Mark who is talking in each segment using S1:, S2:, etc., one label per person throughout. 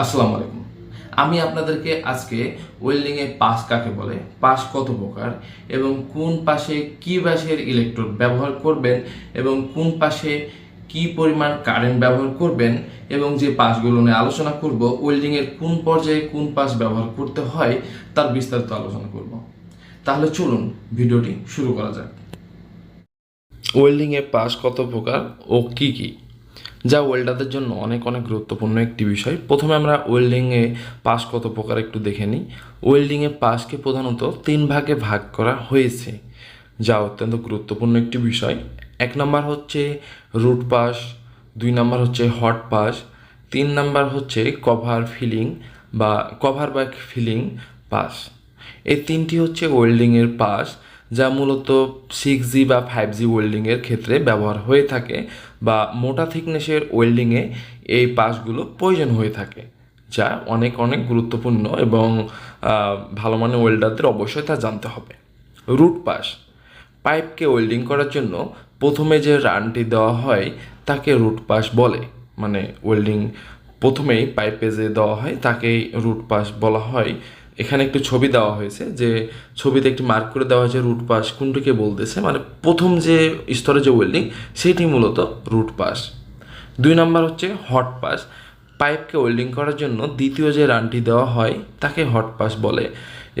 S1: আসসালামু আলাইকুম। আমি আপনাদেরকে আজকে ওয়েল্ডিংয়ে পাস কাকে বলে পাস কত প্রকার, এবং কোন পাশে কি ব্যাসের ইলেকট্রোড ব্যবহার করবেন, এবং কোন পাশে কি পরিমাণ কারেন্ট ব্যবহার করবেন, এবং যে পাসগুলো নিয়ে আলোচনা করব ওয়েল্ডিংয়ের কোন পর্যায়ে কোন পাস ব্যবহার করতে হয়, তার বিস্তারিত আলোচনা করব। তাহলে চলুন ভিডিওটি শুরু করা যাক। ওয়েল্ডিংয়ে পাস কত প্রকার ও কি কি? যা ওয়েল্ডারদের জন্য অনেক অনেক গুরুত্বপূর্ণ একটি বিষয়। প্রথমে আমরা ওয়েল্ডিংয়ে পাস কত প্রকার একটু দেখে নিই। ওয়েল্ডিংয়ে পাসকে প্রধানত তিন ভাগে ভাগ করা হয়েছে, যা অত্যন্ত গুরুত্বপূর্ণ একটি বিষয়। এক নম্বর হচ্ছে রুট পাস, দুই নম্বর হচ্ছে হট পাস, তিন নম্বর হচ্ছে কভার ফিলিং বা কভার ব্যাক ফিলিং পাস। এই তিনটি হচ্ছে ওয়েল্ডিংয়ের পাস। যা মূলত সিক্স জি বা ফাইভ জি ওয়েল্ডিংয়ের ক্ষেত্রে ব্যবহার হয়ে থাকে বা মোটা থিকনেসের ওয়েল্ডিংয়ে এই পাশগুলো প্রয়োজন হয়ে থাকে, যা অনেক অনেক গুরুত্বপূর্ণ এবং ভালো মানের ওয়েল্ডারদের অবশ্যই তা জানতে হবে। রুট পাস পাইপকে ওয়েল্ডিং করার জন্য প্রথমে যে রানটি দেওয়া হয় তাকে রুট পাস বলে মানে ওয়েল্ডিং প্রথমেই পাইপে যে দেওয়া হয় তাকেই রুট পাস বলা হয়। এখানে একটু ছবি দেওয়া হয়েছে যে ছবিতে একটি মার্ক করে দেওয়া হয়েছে রুট পাস কোনটিকে বলতেছে? মানে প্রথম যে স্তরে যে ওয়েল্ডিং সেটি মূলত রুট পাস দুই নম্বর হচ্ছে হট পাস পাইপকে ওয়েল্ডিং করার জন্য দ্বিতীয় যে রানটি দেওয়া হয়, তাকে হট পাস বলে।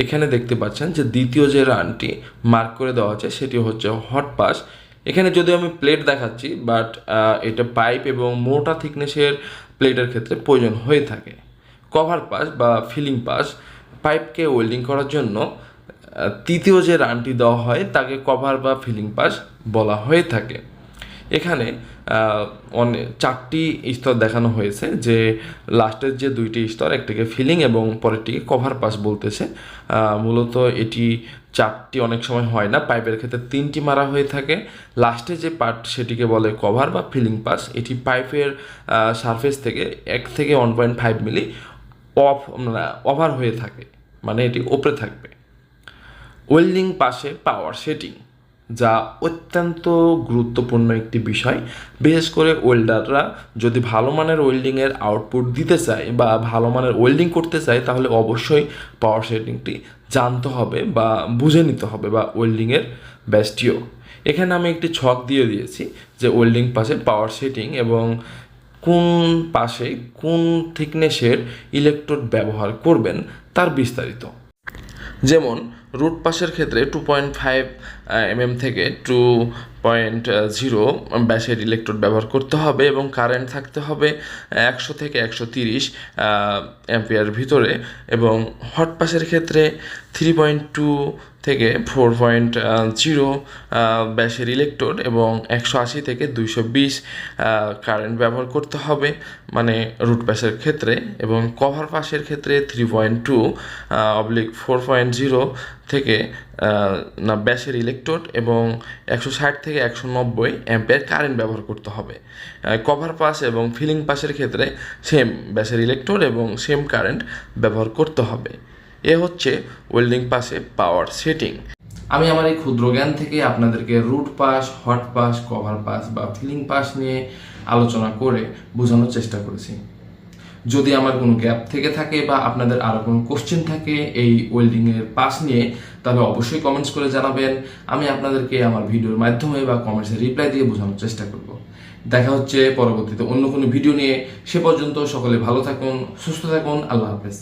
S1: এখানে দেখতে পাচ্ছেন যে দ্বিতীয় যে রানটি মার্ক করে দেওয়া আছে সেটি হচ্ছে হট পাস এখানে যদিও আমি প্লেট দেখাচ্ছি বাট এটা পাইপ এবং মোটা থিকনেসের প্লেটের ক্ষেত্রে প্রয়োজন হয়ে থাকে। কভার পাস বা ফিলিং পাস পাইপকে ওয়েল্ডিং করার জন্য তৃতীয় যে রানটি দেওয়া হয়, তাকে কভার বা ফিলিং পাস বলা হয়ে থাকে। এখানে চারটি স্তর দেখানো হয়েছে, যে লাস্টের যে দুইটি স্তর, একটিকে ফিলিং এবং পরেরটিকে কভার পাস বলতেছে। মূলত এটি চারটি অনেক সময় হয় না, পাইপের ক্ষেত্রে তিনটি মারা হয়ে থাকে। লাস্টে যে পার্ট সেটিকে বলে কভার বা ফিলিং পাস এটি পাইপের সারফেস থেকে এক থেকে one point five milli of over হয়ে থাকে মানে এটি ওপরে থাকবে। ওয়েল্ডিং পাশে পাওয়ার সেটিং, যা অত্যন্ত গুরুত্বপূর্ণ একটি বিষয়। বিশেষ করে ওয়েল্ডাররা যদি ভালো মানের ওয়েল্ডিংয়ের আউটপুট দিতে চায় বা ভালো মানের ওয়েল্ডিং করতে চায়, তাহলে অবশ্যই পাওয়ার সেটিংটি জানতে হবে বা বুঝে নিতে হবে বা ওয়েল্ডিংয়ের ব্যাসটিও এখানে আমি একটি ছক দিয়ে দিয়েছি, যে ওয়েল্ডিং পাশে পাওয়ার সেটিং এবং কোন পাশে কোন থিকনেসের ইলেকট্রোড ব্যবহার করবেন তার বিস্তারিত। যেমন রুট পাশের ক্ষেত্রে টু পয়েন্ট ফাইভ এমএম থেকে টু পয়েন্ট জিরো ব্যাসের ইলেকট্রোড ব্যবহার করতে হবে এবং কারেন্ট থাকতে হবে একশো থেকে একশো তিরিশ অ্যাম্পিয়ার ভিতরে এবং হট পাসের ক্ষেত্রে থ্রি পয়েন্ট টু থেকে ফোর পয়েন্ট জিরো ব্যাসের ইলেকট্রোড এবং একশো আশি থেকে দুইশো বিশ কারেন্ট ব্যবহার করতে হবে মানে রুট পাসের ক্ষেত্রে এবং কভার পাসের ক্ষেত্রে three point two oblique four point zero থেকে না ব্যাসের ইলেকট্রোড এবং একশো ষাট থেকে একশো নব্বই অ্যাম্পের কারেন্ট ব্যবহার করতে হবে। কভার পাস এবং ফিলিং পাসের ক্ষেত্রে সেম ব্যাসের ইলেকট্রোড এবং সেম কারেন্ট ব্যবহার করতে হবে। এ হচ্ছে ওয়েল্ডিং পাসে পাওয়ার সেটিং আমি আমার এই ক্ষুদ্র জ্ঞান থেকে আপনাদেরকে root pass hot pass cover pass বা ফিলিং পাস নিয়ে আলোচনা করে বোঝানোর চেষ্টা করেছি। যদি আমার কোনো গ্যাপ থেকে থাকে বা আপনাদের আরও কোনো কোশ্চেন থাকে এই ওয়েল্ডিংয়ের পাস নিয়ে, তাহলে অবশ্যই কমেন্টস করে জানাবেন। আমি আপনাদেরকে আমার ভিডিওর মাধ্যমে বা কমেন্টসে রিপ্লাই দিয়ে বোঝানোর চেষ্টা করব। দেখা হচ্ছে পরবর্তীতে অন্য কোনো ভিডিও নিয়ে। সে পর্যন্ত সকলে ভালো থাকুন, সুস্থ থাকুন, আল্লাহ হাফেজ।